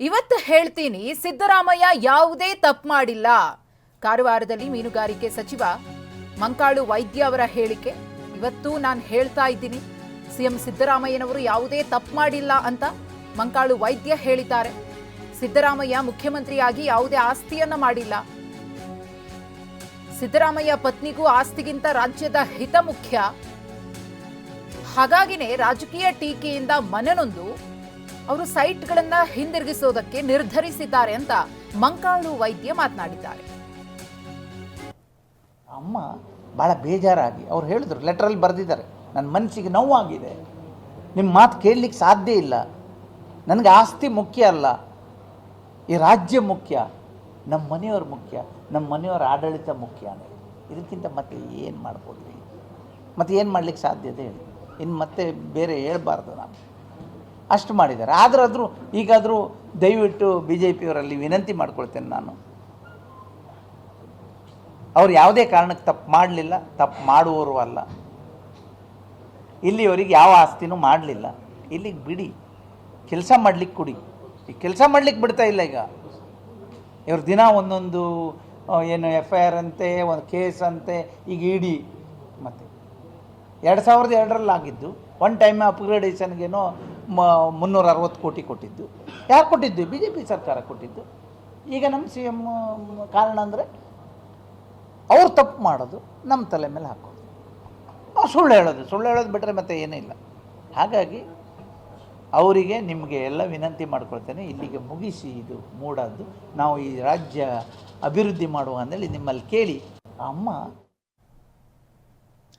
ಇವತ್ತು ಹೇಳ್ತೀನಿ, ಸಿದ್ದರಾಮಯ್ಯ ಯಾವುದೇ ತಪ್ಪು ಮಾಡಿಲ್ಲ. ಕಾರವಾರದಲ್ಲಿ ಮೀನುಗಾರಿಕೆ ಸಚಿವ ಮಂಕಾಳು ವೈದ್ಯ ಅವರ ಹೇಳಿಕೆ. ಇವತ್ತು ನಾನು ಹೇಳ್ತಾ ಇದ್ದೀನಿ, ಸಿಎಂ ಸಿದ್ದರಾಮಯ್ಯನವರು ಯಾವುದೇ ತಪ್ಪು ಮಾಡಿಲ್ಲ ಅಂತ ಮಂಕಾಳು ವೈದ್ಯ ಹೇಳಿದ್ದಾರೆ. ಸಿದ್ದರಾಮಯ್ಯ ಮುಖ್ಯಮಂತ್ರಿಯಾಗಿ ಯಾವುದೇ ಆಸ್ತಿಯನ್ನ ಮಾಡಿಲ್ಲ. ಸಿದ್ದರಾಮಯ್ಯ ಪತ್ನಿಗೂ ಆಸ್ತಿಗಿಂತ ರಾಜ್ಯದ ಹಿತ ಮುಖ್ಯ. ಹಾಗಾಗಿನೇ ರಾಜಕೀಯ ಟೀಕೆಯಿಂದ ಮನನೊಂದು ಅವರು ಸೈಟ್ಗಳನ್ನ ಹಿಂದಿರುಗಿಸೋದಕ್ಕೆ ನಿರ್ಧರಿಸಿದ್ದಾರೆ ಅಂತ ಮಂಕಾಳು ವೈದ್ಯ ಮಾತನಾಡಿದ್ದಾರೆ. ಅಮ್ಮ ಭಾಳ ಬೇಜಾರಾಗಿ ಅವ್ರು ಹೇಳಿದ್ರು ಲೆಟ್ರಲ್ಲಿ ಬರೆದಿದ್ದಾರೆ. ನನ್ನ ಮನಸ್ಸಿಗೆ ನೋವಾಗಿದೆ. ನಿಮ್ಮ ಮಾತು ಕೇಳಲಿಕ್ಕೆ ಸಾಧ್ಯ ಇಲ್ಲ. ನನಗೆ ಆಸ್ತಿ ಮುಖ್ಯ ಅಲ್ಲ. ಈ ರಾಜ್ಯ ಮುಖ್ಯ ನಮ್ಮ ಮನೆಯವ್ರ ಮುಖ್ಯ ನಮ್ಮ ಮನೆಯವರ ಆಡಳಿತ ಮುಖ್ಯ ಅಂದರೆ ಇದಕ್ಕಿಂತ ಮತ್ತೆ ಏನು ಮಾಡ್ಬೋದು ಮತ್ತೆ ಏನು ಮಾಡಲಿಕ್ಕೆ ಸಾಧ್ಯತೆ ಹೇಳಿ? ಇನ್ನು ಮತ್ತೆ ಬೇರೆ ಹೇಳ್ಬಾರ್ದು ನಾನು ಅಷ್ಟು ಮಾಡಿದ್ದಾರೆ. ಆದರಾದರೂ ಈಗಾದರೂ ದಯವಿಟ್ಟು ಬಿ ಜೆ ಪಿಯವರಲ್ಲಿ ವಿನಂತಿ ಮಾಡ್ಕೊಳ್ತೇನೆ ನಾನು. ಅವ್ರು ಯಾವುದೇ ಕಾರಣಕ್ಕೆ ತಪ್ಪು ಮಾಡಲಿಲ್ಲ, ತಪ್ಪು ಮಾಡುವವರು ಅಲ್ಲ. ಇಲ್ಲಿವರಿಗೆ ಯಾವ ಆಸ್ತಿನೂ ಮಾಡಲಿಲ್ಲ. ಇಲ್ಲಿಗೆ ಬಿಡಿ. ಕೆಲಸ ಮಾಡಲಿಕ್ಕೆ ಕೊಡಿ. ಈ ಕೆಲಸ ಮಾಡಲಿಕ್ಕೆ ಬಿಡ್ತಾ ಇಲ್ಲ ಈಗ. ಇವ್ರ ದಿನ ಒಂದೊಂದು ಏನು ಎಫ್ ಐ ಆರ್ ಅಂತೆ, ಒಂದು ಕೇಸ್ ಅಂತೆ, ಈಗ ಇಡಿ. ಮತ್ತೆ ಎರಡು ಸಾವಿರದ ಎರಡರಲ್ಲಿ ಆಗಿದ್ದು ಒನ್ ಟೈಮ್ ಅಪ್ಗ್ರೇಡೇಷನ್ಗೇನೋ ಮ, ಮುನ್ನೂರ ಅರವತ್ತು ಕೋಟಿ ಕೊಟ್ಟಿದ್ದು. ಯಾರು ಕೊಟ್ಟಿದ್ದು? ಬಿ ಜೆ ಪಿ ಸರ್ಕಾರ ಕೊಟ್ಟಿದ್ದು. ಈಗ ನಮ್ಮ ಸಿ ಎಂ ಕಾರಣ ಅಂದರೆ ಅವ್ರು ತಪ್ಪು ಮಾಡೋದು ನಮ್ಮ ತಲೆ ಮೇಲೆ ಹಾಕೋದು. ಸುಳ್ಳು ಹೇಳೋದು ಸುಳ್ಳು ಹೇಳೋದು ಬಿಟ್ಟರೆ ಮತ್ತೆ ಏನೂ ಇಲ್ಲ. ಹಾಗಾಗಿ ಅವರಿಗೆ ನಿಮಗೆ ಎಲ್ಲ ವಿನಂತಿ ಮಾಡ್ಕೊಳ್ತೇನೆ, ಇಲ್ಲಿಗೆ ಮುಗಿಸಿ ಇದು, ಮೂಡದ್ದು. ನಾವು ಈ ರಾಜ್ಯ ಅಭಿವೃದ್ಧಿ ಮಾಡುವ ಅಂದೇಳಿ ನಿಮ್ಮಲ್ಲಿ ಕೇಳಿ, ಅಮ್ಮ